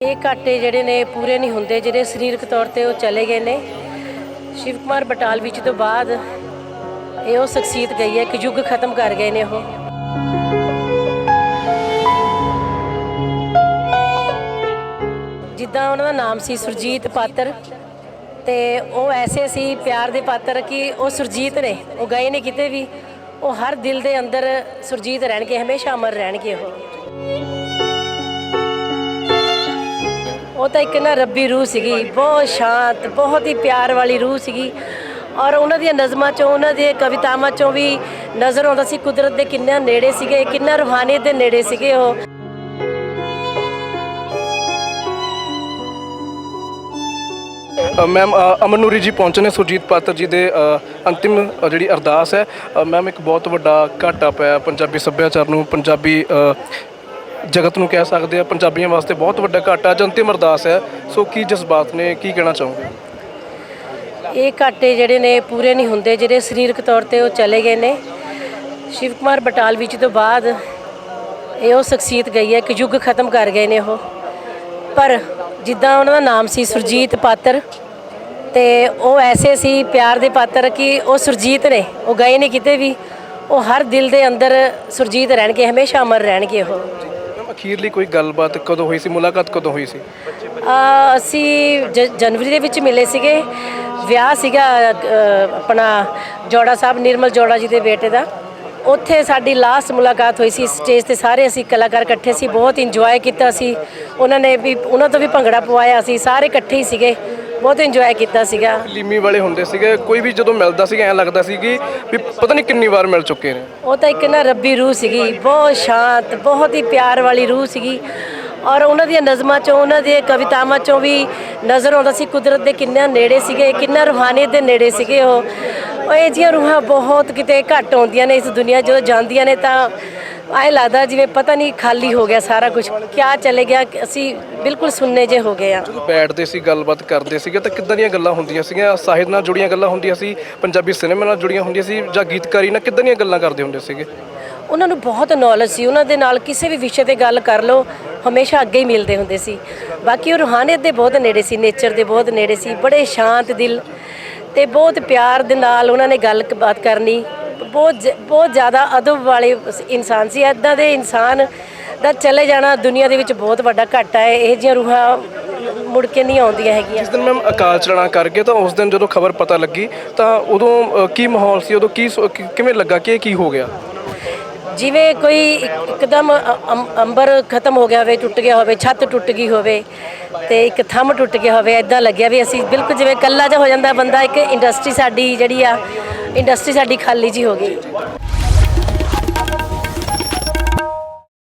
ਇਹ ਘਾਟੇ ਜਿਹੜੇ ਨੇ ਪੂਰੇ ਨਹੀਂ ਹੁੰਦੇ, ਜਿਹੜੇ ਸਰੀਰਕ ਤੌਰ ਤੇ ਉਹ ਚਲੇ ਗਏ ਨੇ। ਸ਼ਿਵ ਕੁਮਾਰ ਬਟਾਲ ਵਿੱਚ ਤੋਂ ਬਾਅਦ ਇਹ ਉਹ ਸ਼ਖਸੀਅਤ ਗਈ ਹੈ ਇੱਕ ਯੁੱਗ ਖਤਮ ਕਰ ਗਏ ਨੇ ਉਹ। ਜਿੱਦਾਂ ਉਹਨਾਂ ਦਾ ਨਾਮ ਸੀ ਸੁਰਜੀਤ ਪਾਤਰ, ਤੇ ਉਹ ਐਸੇ ਸੀ ਪਿਆਰ ਦੇ ਪਾਤਰ ਕਿ ਉਹ ਸੁਰਜੀਤ ਨੇ, ਉਹ ਗਏ ਨੇ ਕਿਤੇ ਵੀ, ਉਹ ਹਰ ਦਿਲ ਦੇ ਅੰਦਰ ਸੁਰਜੀਤ ਰਹਿਣਗੇ, ਹਮੇਸ਼ਾ ਅਮਰ ਰਹਿਣਗੇ ਉਹ। ਉਹ ਤਾਂ ਇੱਕ ਨਾ ਰੱਬੀ ਰੂਹ ਸੀਗੀ ਬਹੁਤ ਸ਼ਾਂਤ ਬਹੁਤ ਹੀ ਪਿਆਰ ਵਾਲੀ ਰੂਹ ਸੀਗੀ। ਔਰ ਉਹਨਾਂ ਦੀਆਂ ਨਜ਼ਮਾਂ ਚੋਂ ਉਹਨਾਂ ਦੀਆਂ ਕਵਿਤਾਵਾਂ ਚੋਂ ਵੀ ਨਜ਼ਰ ਆਉਂਦਾ ਸੀ ਕੁਦਰਤ ਦੇ ਕਿੰਨਾ ਨੇੜੇ ਸੀਗੇ ਕਿੰਨਾ ਰੂਹਾਨੀਅਤ ਦੇ ਨੇੜੇ ਸੀਗੇ ਉਹ। ਮੈਮ ਅ, ਜੀ ਪਹੁੰਚੇ ਨੇ ਸੁਰਜੀਤ ਪਾਤਰ ਜੀ ਦੇ ਅੰਤਿਮ ਜਿਹੜੀ ਅਰਦਾਸ ਹੈ। ਮੈਮ ਇੱਕ ਬਹੁਤ ਵੱਡਾ ਘਾਟਾ ਪਿਆ ਪੰਜਾਬੀ ਸੱਭਿਆਚਾਰ ਨੂੰ ਪੰਜਾਬੀ ਅ, ਜਗਤ ਨੂੰ ਕਹਿ ਸਕਦੇ ਆ, ਪੰਜਾਬੀਆਂ ਵਾਸਤੇ ਬਹੁਤ ਵੱਡਾ ਘਾਟਾ ਅੱਜ ਅੰਤਿਮ ਅਰਦਾਸ ਹੈ। ਸੋ ਕੀ ਜਜ਼ਬਾਤ ਨੇ, ਕੀ ਕਹਿਣਾ ਚਾਹੋਗੇ? ਇਹ ਘਾਟੇ ਜਿਹੜੇ ਨੇ, ਪੂਰੇ ਨਹੀਂ ਹੁੰਦੇ, ਜਿਹੜੇ ਸਰੀਰਕ ਤੌਰ ਤੇ ਉਹ ਚਲੇ ਗਏ ਨੇ। ਸ਼ਿਵ ਕੁਮਾਰ ਬਟਾਲ ਵਿੱਚ ਤੋਂ ਬਾਅਦ ਇਹ ਉਹ ਸ਼ਖਸੀਅਤ ਗਈ ਹੈ, ਇੱਕ ਯੁੱਗ ਖਤਮ ਕਰ ਗਏ ਨੇ ਉਹ। ਪਰ ਜਿੱਦਾਂ ਉਹਨਾਂ ਦਾ ਨਾਮ ਸੀ ਸੁਰਜੀਤ ਪਾਤਰ, ਤੇ ਉਹ ਐਸੇ ਸੀ ਪਿਆਰ ਦੇ ਪਾਤਰ ਕਿ ਉਹ ਸੁਰਜੀਤ ਨੇ, ਉਹ ਗਏ ਨੇ ਕਿਤੇ ਵੀ। ਉਹ ਹਰ ਦਿਲ ਦੇ ਅੰਦਰ ਸੁਰਜੀਤ ਰਹਿਣਗੇ, ਹਮੇਸ਼ਾ ਅਮਰ ਰਹਿਣਗੇ ਉਹ। ਅਖੀਰਲੀ ਕੋਈ ਗੱਲਬਾਤ ਕਦੋਂ ਹੋਈ ਸੀ? ਮੁਲਾਕਾਤ ਕਦੋਂ ਹੋਈ ਸੀ? ਆ, ਅਸੀਂ ਜ- ਜਨਵਰੀ ਦੇ ਵਿੱਚ ਮਿਲੇ ਸੀਗੇ। ਵਿਆਹ ਸੀਗਾ ਅ, ਆਪਣਾ ਜੋੜਾ ਸਾਹਿਬ ਨਿਰਮਲ ਜੋੜਾ ਜੀ ਦੇ ਬੇਟੇ ਦਾ। ਉੱਥੇ ਸਾਡੀ ਲਾਸਟ ਮੁਲਾਕਾਤ ਹੋਈ ਸੀ। ਸਟੇਜ ਤੇ ਸਾਰੇ ਅਸੀਂ ਕਲਾਕਾਰ ਇਕੱਠੇ ਸੀ। ਬਹੁਤ ਇੰਜੋਏ ਕੀਤਾ ਸੀ ਉਹਨਾਂ ਨੇ ਵੀ ਉਹਨਾਂ ਤੋਂ ਵੀ ਭੰਗੜਾ ਪਵਾਇਆ ਸੀ। ਸਾਰੇ ਇਕੱਠੇ ਹੀ ਸੀਗੇ। ਬਹੁਤ ਇੰਜੋਏ ਕੀਤਾ ਸੀਗਾ। ਲੀਮੀ ਵਾਲੇ ਹੁੰਦੇ ਸੀਗੇ ਕੋਈ ਵੀ ਜਦੋਂ ਮਿਲਦਾ ਸੀਗਾ ਐਂ ਲੱਗਦਾ ਸੀ ਕਿ ਵੀ ਪਤਾ ਨਹੀਂ ਕਿੰਨੀ ਵਾਰ ਮਿਲ ਚੁੱਕੇ ਨੇ। ਉਹ ਤਾਂ ਇੱਕ ਨਾ ਰੱਬੀ ਰੂਹ ਸੀਗੀ ਬਹੁਤ ਸ਼ਾਂਤ ਬਹੁਤ ਹੀ ਪਿਆਰ ਵਾਲੀ ਰੂਹ ਸੀਗੀ। ਔਰ ਉਹਨਾਂ ਦੀਆਂ ਨਜ਼ਮਾਂ ਚੋਂ ਉਹਨਾਂ ਦੀਆਂ ਕਵਿਤਾਵਾਂ ਚੋਂ ਵੀ ਨਜ਼ਰ ਆਉਂਦਾ ਸੀ ਕੁਦਰਤ ਦੇ ਕਿੰਨਾ ਨੇੜੇ ਸੀਗੇ ਕਿੰਨਾ ਰੂਹਾਨੀਅਤ ਦੇ ਨੇੜੇ ਸੀਗੇ ਉਹ। ਉਹ ਇਹ ਜਿਹੀਆਂ ਰੂਹਾਂ ਬਹੁਤ ਕਿਤੇ ਘੱਟ ਆਉਂਦੀਆਂ ਨੇ ਇਸ ਦੁਨੀਆ। ਜਦੋਂ ਜਾਂਦੀਆਂ ਨੇ ਤਾਂ ਐਂ ਲੱਗਦਾ ਜਿਵੇਂ ਪਤਾ ਨਹੀਂ ਖਾਲੀ ਹੋ ਗਿਆ ਸਾਰਾ ਕੁਝ ਕਿਆ ਚਲੇ ਗਿਆ ਅਸੀਂ ਬਿਲਕੁਲ ਸੁੰਨੇ ਜੇ ਹੋ ਗਏ ਆ। ਜਦੋਂ ਬੈਠਦੇ ਸੀ ਗੱਲਬਾਤ ਕਰਦੇ ਸੀਗੇ ਤਾਂ ਕਿੱਦਾਂ ਦੀਆਂ ਗੱਲਾਂ ਹੁੰਦੀਆਂ ਸੀਗੀਆਂ? ਸਾਹਿਤ ਨਾਲ ਜੁੜੀਆਂ ਗੱਲਾਂ ਹੁੰਦੀਆਂ ਸੀ ਪੰਜਾਬੀ ਸਿਨੇਮਾ ਨਾਲ ਜੁੜੀਆਂ ਹੁੰਦੀਆਂ ਸੀ ਜਾਂ ਗੀਤਕਾਰੀ ਨਾਲ ਕਿੱਦਾਂ ਦੀਆਂ ਗੱਲਾਂ ਕਰਦੇ ਹੁੰਦੇ ਸੀਗੇ? ਉਹਨਾਂ ਨੂੰ ਬਹੁਤ ਨੌਲੇਜ ਸੀ ਉਹਨਾਂ ਦੇ ਨਾਲ ਕਿਸੇ ਵੀ ਵਿਸ਼ੇ ਤੇ ਗੱਲ ਕਰ ਲਓ ਹਮੇਸ਼ਾ ਅੱਗੇ ਹੀ ਮਿਲਦੇ ਹੁੰਦੇ ਸੀ। ਬਾਕੀ ਉਹ ਰੂਹਾਨੀਅਤ ਦੇ ਬਹੁਤ ਨੇੜੇ ਸੀ ਨੇਚਰ ਦੇ ਬਹੁਤ ਨੇੜੇ ਸੀ ਬੜੇ ਸ਼ਾਂਤ ਦਿਲ ਤੇ ਬਹੁਤ ਪਿਆਰ ਦੇ ਨਾਲ ਉਹਨਾਂ ਨੇ ਗੱਲ ਕ- ਬਾਤ ਕਰਨੀ। ਬਹੁਤ ਜ- ਬਹੁਤ ਜ਼ਿਆਦਾ ਅਦਬ ਵਾਲੇ ਇਨਸਾਨ ਸੀ। ਐਦਾਂ ਦੇ ਇਨਸਾਨ ਦਾ ਚਲੇ ਜਾਣਾ ਦੁਨੀਆ ਦੇ ਵਿੱਚ ਬਹੁਤ ਵੱਡਾ ਘਾਟਾ ਹੈ। ਇਹ ਜਿਹੀਆਂ ਰੂਹਾਂ ਮੁੜ ਕੇ ਨਹੀਂ ਆਉਂਦੀਆਂ ਹੈਗੀਆਂ। ਜਿਸ ਦਿਨ ਮੈਂ ਅਕਾਲ ਚਲਾਣਾ ਕਰ ਗਏ ਤਾਂ ਉਸ ਦਿਨ ਜਦੋਂ ਖਬਰ ਪਤਾ ਲੱਗੀ ਤਾਂ ਉਦੋਂ ਅ, ਕੀ ਮਾਹੌਲ ਸੀ? ਉਦੋਂ ਕੀ ਸੋ- ਕਿ- ਕਿਵੇਂ ਲੱਗਾ ਕਿ ਇਹ ਕੀ ਹੋ ਗਿਆ? ਜਿਵੇਂ ਕੋਈ ਇੱਕ- ਇੱਕਦਮ ਅ- ਅੰ- ਅੰਬਰ ਖਤਮ ਹੋ ਗਿਆ ਹੋਵੇ ਟੁੱਟ ਗਿਆ ਹੋਵੇ ਛੱਤ ਟੁੱਟ ਗਈ ਹੋਵੇ ਤੇ ਇੱਕ ਥੰਮ ਟੁੱਟ ਗਿਆ ਹੋਵੇ ਐਦਾਂ ਲੱਗਿਆ ਵੀ ਅਸੀਂ ਬਿਲਕੁਲ ਜਿਵੇਂ ਕੱਲਾ ਜਿਹਾ ਹੋ ਜਾਂਦਾ ਬੰਦਾ ਇੱਕ ਇੰਡਸਟਰੀ ਸਾਡੀ ਜਿਹੜੀ ਆ ਇੰਡਸਟਰੀ ਸਾਡੀ ਖਾਲੀ ਜੀ ਹੋ ਗਈ।